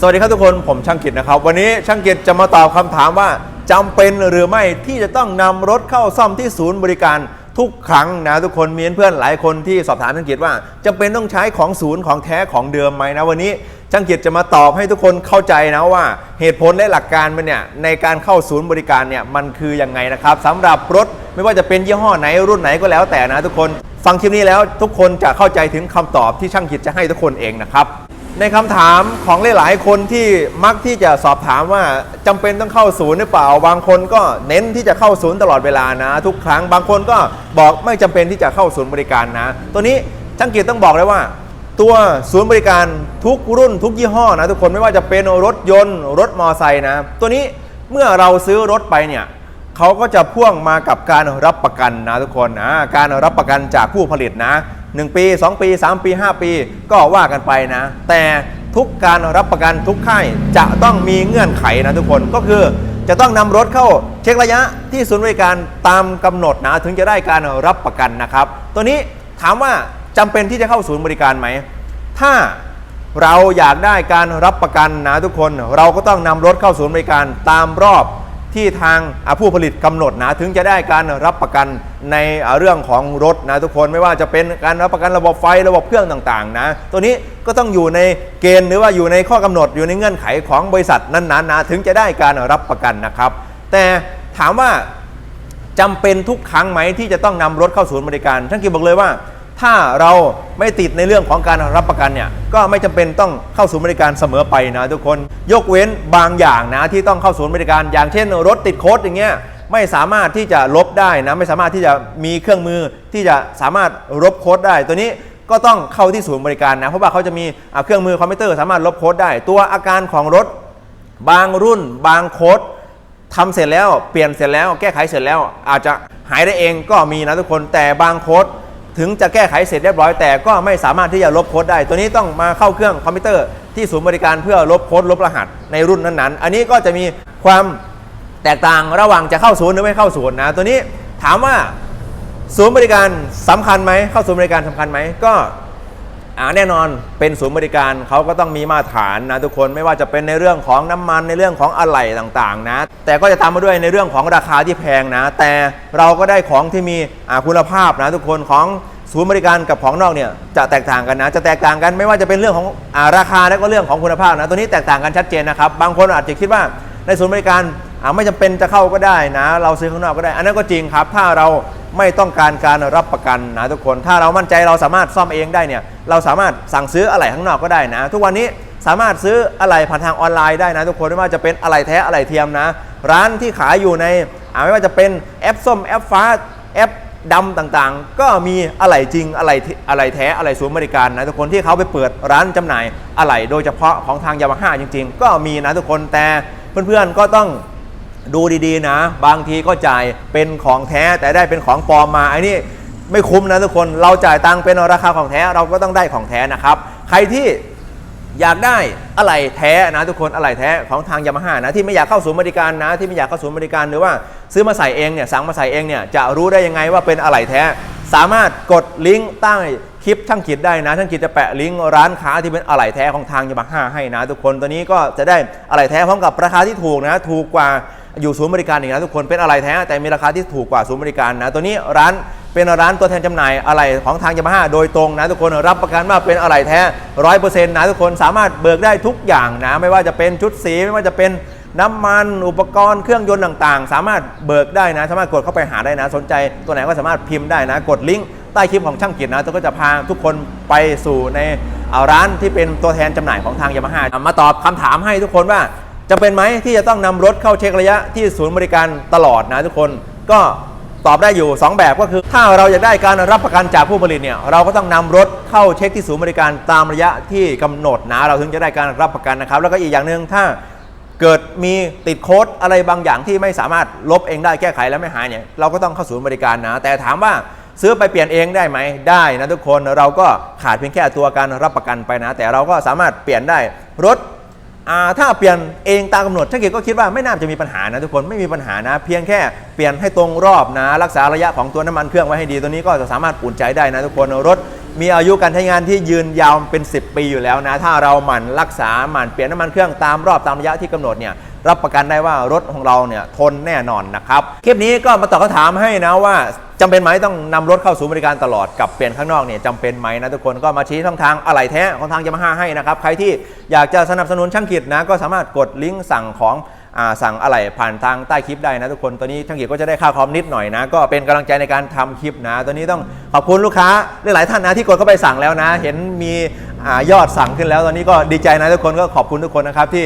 สวัสดีครับทุกคนผมช่างกิจนะครับ วันนี้ช่างกิจจะมาตอบคำถามว่าจำเป็นหรือไม่ที่จะต้องนำรถเข้าซ่อมที่ศูนย์บริการทุกครั้งนะทุกคนมีเพื่อนหลายคนที่สอบถามช่างกิจว่าจำเป็นต้องใช้ของศูนย์ของแท้ของเดิมไหมนะวันนี้ช่างกิจจะมาตอบให้ทุกคนเข้าใจนะว่าเหตุผลและหลักการมันเนี่ยในการเข้าศูนย์บริการเนี่ยมันคือยังไงนะครับสำหรับรถไม่ว่าจะเป็นยี่ห้อไหนรุ่นไหนก็แล้วแต่นะทุกคน ฟังคลิปนี้แล้วทุกคนจะเข้าใจถึงคำตอบที่ช่างกิจจะให้ทุกคนเองนะครับ ในคำถามของหลายๆคนที่มักที่จะสอบถามว่าจำเป็นต้องเข้าศูนย์หรือเปล่า บางคนก็เน้นที่จะเข้าศูนย์ตลอดเวลานะ ทุกครั้ง บางคนก็บอกไม่จำเป็นที่จะเข้าศูนย์บริการนะ ตัวนี้ช่างกิต้องบอกเลยว่า ตัวศูนย์บริการทุกรุ่นทุกยี่ห้อนะ ทุกคนไม่ว่าจะเป็นรถยนต์รถมอไซค์นะ ตัวนี้เมื่อเราซื้อรถไปเนี่ยเขาก็จะพ่วงมากับการรับประกันนะทุกคนนะการรับประกันจากผู้ผลิตนะ 1 ปี 2 ปี 3 ปี 5 ปี ก็ว่ากันไปนะ แต่ทุกการรับประกันทุกค่ายจะต้องมีเงื่อนไขนะทุกคนก็คือจะต้องนำรถเข้าเช็คระยะที่ศูนย์บริการตามกำหนดนะถึงจะได้การรับประกันนะครับ ตัวนี้ถามว่าจำเป็นที่จะเข้าศูนย์บริการไหม ถ้าเราอยากได้การรับประกันนะทุกคน เราก็ต้องนำรถเข้าศูนย์บริการตามรอบ ที่ทางผู้ผลิตกำหนดนะถึงจะได้การรับประกันในเรื่องของรถนะทุกคนไม่ว่าจะเป็นการรับประกันระบบไฟระบบเครื่องต่างๆนะตัวนี้ก็ต้องอยู่ในเกณฑ์หรือว่าอยู่ในข้อกำหนดอยู่ในเงื่อนไขของบริษัทนั้นๆนะถึงจะได้การรับประกันนะครับ แต่ถามว่าจำเป็นทุกครั้งไหมที่จะต้องนำรถเข้าศูนย์บริการช่างกิบอกเลยว่า ถ้าเราไม่ติดในเรื่องของการรับประกันเนี่ยก็ไม่จำเป็นต้องเข้าศูนย์บริการเสมอไปนะทุกคน ยกเว้นบางอย่างนะที่ต้องเข้าศูนย์บริการ อย่างเช่น รถติดโค้ดอย่างเงี้ยไม่สามารถที่จะลบได้นะไม่สามารถที่จะมีเครื่องมือที่จะสามารถลบโค้ดได้ ตัวนี้ก็ต้องเข้าที่ศูนย์บริการนะเพราะว่าเขาจะมีเครื่องมือคอมพิวเตอร์สามารถลบโค้ดได้ ตัวอาการของรถบางรุ่น บางโค้ดทำเสร็จแล้วเปลี่ยนเสร็จแล้ว แก้ไขเสร็จแล้ว อาจจะหายได้เองก็มีนะทุกคนแต่บางโค้ด ถึงจะแก้ไขเสร็จเรียบร้อยแต่ก็ไม่สามารถที่จะลบโค้ดได้ ตัวนี้ต้องมาเข้าเครื่องคอมพิวเตอร์ที่ศูนย์บริการเพื่อลบโค้ดลบรหัสในรุ่นนั้นๆ อันนี้ก็จะมีความแตกต่างระหว่างจะเข้าศูนย์หรือไม่เข้าศูนย์นะ ตัวนี้ถามว่าศูนย์บริการสำคัญไหมเข้าศูนย์บริการสำคัญไหมก็ แน่นอนเป็นศูนย์บริการเขาก็ต้องมีมาตรฐานนะทุกคนไม่ว่าจะเป็นในเรื่องของน้ำมันในเรื่องของอะไหล่ต่างๆ นะ แต่ก็จะตามมาด้วยในเรื่องของราคาที่แพงนะ แต่เราก็ได้ของที่มีคุณภาพนะทุกคนของศูนย์บริการกับของนอกเนี่ยจะแตกต่างกันนะ จะแตกต่างกันไม่ว่าจะเป็นเรื่องของอาราคาและก็เรื่องของคุณภาพนะตัวนี้แตกต่างกันชัดเจนนะครับบางคนอาจจะคิดว่าในศูนย์บริการไม่จำเป็นจะเข้าก็ได้นะ เราซื้อข้างนอกก็ได้ อันนั้นก็จริงครับ ถ้าเรา ไม่ต้องการการรับประกันนะทุกคน ถ้าเรามั่นใจเราสามารถซ่อมเองได้เนี่ยเราสามารถสั่งซื้ออะไหล่ข้างนอกก็ได้นะ ทุกวันนี้สามารถซื้ออะไหล่ผ่านทางออนไลน์ได้นะทุกคนไม่ว่าจะเป็นอะไหล่แท้อะไหล่เทียมนะ ร้านที่ขายอยู่ในไม่ว่าจะเป็นแอปส้มแอปฟ้าแอปดำต่างๆ ก็มีอะไหล่จริงอะไหล่อะไหล่แท้อะไหล่ศูนย์บริการนะทุกคนที่เขาไปเปิดร้านจำหน่ายอะไหล่โดยเฉพาะของทางยามาฮ่าจริง ๆ ก็มีนะทุกคนแต่เพื่อนๆก็ต้อง ดูดีๆนะ บางทีก็จ่ายเป็นของแท้แต่ได้เป็นของปลอมมาไอ้นี่ไม่คุ้มนะทุกคนเราจ่ายตังค์เป็นราคาของแท้เราก็ต้องได้ของแท้นะครับ ใครที่อยากได้อะไรแท้นะทุกคนอะไรแท้ของทางยามาฮ่านะที่ไม่อยากเข้าศูนย์บริการนะ ที่ไม่อยากเข้าศูนย์บริการหรือว่าซื้อมาใส่เองเนี่ยสั่งมาใส่เองเนี่ยจะรู้ได้ยังไงว่าเป็นอะไรแท้ สามารถกดลิงก์ใต้คลิปช่างกิจได้นะช่างกิจจะแปะลิงก์ร้านค้าที่เป็นอะไหล่แท้ของทางยามาฮ่าให้นะ ทุกคนตัวนี้ก็จะได้อะไหล่แท้พร้อมกับราคาที่ถูกนะ ถูกกว่า อยู่ศูนย์บริการอีกนะทุกคนเป็นอะไหล่แท้แต่มีราคาที่ถูกกว่าศูนย์บริการนะตัวนี้ร้านเป็นร้านตัวแทนจำหน่ายอะไหล่ของทางยามาฮ่าโดยตรงนะทุกคนรับประกันว่าเป็นอะไหล่แท้ร้อยเปอร์เซ็นต์นะทุกคนสามารถเบิกได้ทุกอย่างนะไม่ว่าจะเป็นชุดสีไม่ว่าจะเป็นน้ำมันอุปกรณ์เครื่องยนต์ต่างๆ สามารถเบิกได้นะ สามารถกดเข้าไปหาได้นะ สนใจตัวไหนก็สามารถพิมพ์ได้นะ กดลิงก์ใต้คลิปของช่างกิจนะตัวก็จะพาทุกคนไปสู่ในร้านที่เป็นตัวแทนจำหน่ายของทางยามาฮ่ามาตอบคำถามให้ทุกคนว่า จะเป็นไหมที่จะต้องนำรถเข้าเช็คระยะที่ศูนย์บริการตลอดนะทุกคนก็ตอบได้อยู่ 2 แบบก็คือ ถ้าเราอยากได้การรับประกันจากผู้ผลิตเนี่ยเราก็ต้องนำรถเข้าเช็คที่ศูนย์บริการตามระยะที่กำหนดนะเราถึงจะได้การรับประกันนะครับ แล้วก็อีกอย่างหนึ่งถ้าเกิดมีติดโค้ดอะไรบางอย่างที่ไม่สามารถลบเองได้แก้ไขแล้วไม่หายเนี่ยเราก็ต้องเข้าศูนย์บริการนะ แต่ถามว่าซื้อไปเปลี่ยนเองได้ไหมได้นะทุกคนเราก็ขาดเพียงแค่ตัวการรับประกันไปนะ แต่เราก็สามารถเปลี่ยนได้รถ ถ้าเปลี่ยนเองตามกำหนดช่างเกตก็คิดว่าไม่น่าจะมีปัญหานะทุกคนไม่มีปัญหานะ เพียงแค่เปลี่ยนให้ตรงรอบนะ รักษาระยะของตัวน้ำมันเครื่องไว้ให้ดี ตัวนี้ก็จะสามารถปุ่นใจได้นะทุกคนรถมีอายุการใช้งานที่ยืนยาวเป็น 10 ปีอยู่แล้วนะ ถ้าเราหมั่นรักษาหมั่นเปลี่ยนน้ำมันเครื่องตามรอบตามระยะที่กำหนดเนี่ย รับประกันได้ว่ารถของเราเนี่ยทนแน่นอนนะครับ คลิปนี้ก็มาตอบคำถามให้นะว่าจำเป็นไหมต้องนำรถเข้าศูนย์บริการตลอดกับเปลี่ยนข้างนอกเนี่ยจำเป็นไหมนะทุกคนก็มาชี้ช่องทางอะไหล่แท้ของทางยามาฮ่าให้นะครับใครที่อยากจะสนับสนุนช่างกิจนะก็สามารถกดลิงก์สั่งของอ่าสั่งอะไรผ่านทางใต้คลิปได้นะทุกคนตอนนี้ช่างกียรติก็จะได้ค่าคอมนิดหน่อยนะ ก็เป็นกำลังใจในการทำคลิปนะตอนนี้ต้องขอบคุณลูกค้าหลายๆท่านนะที่กดเข้าไปสั่งแล้วนะ เห็นมี ยอดสั่งขึ้นแล้วตอนนี้ก็ดีใจนะทุกคนก็ขอบคุณทุกคนนะครับที่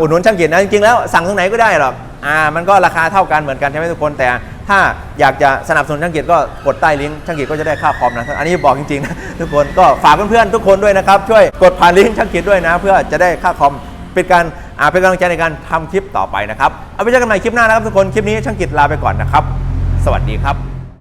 อุดหนุนช่างเกียรตินะจริงๆแล้วสั่งตรงไหนก็ได้หรอกอมันก็ราคาเท่ากันเหมือนกันใช่ไหมทุกคนแต่ถ้าอยากจะสนับสนุนช่างเกียรติก็กดใต้ลิงก์ช่างเกียรติก็จะได้ค่าคอมนะอันนี้บอกจริงๆนะทุกคนก็ฝากเพื่อนๆทุกคนด้วยนะครับช่วยกดผ่านลิงก์ช่างเกียรติด้วยนะ เพื่อจะได้ค่าคอมเป็นการเป็นกำลังใจในการทำคลิปต่อไปนะครับเอาไปเจอกันใหม่คลิปหน้านะครับทุกคนคลิปนี้ช่างกิจลาไปก่อนนะครับ สวัสดีครับ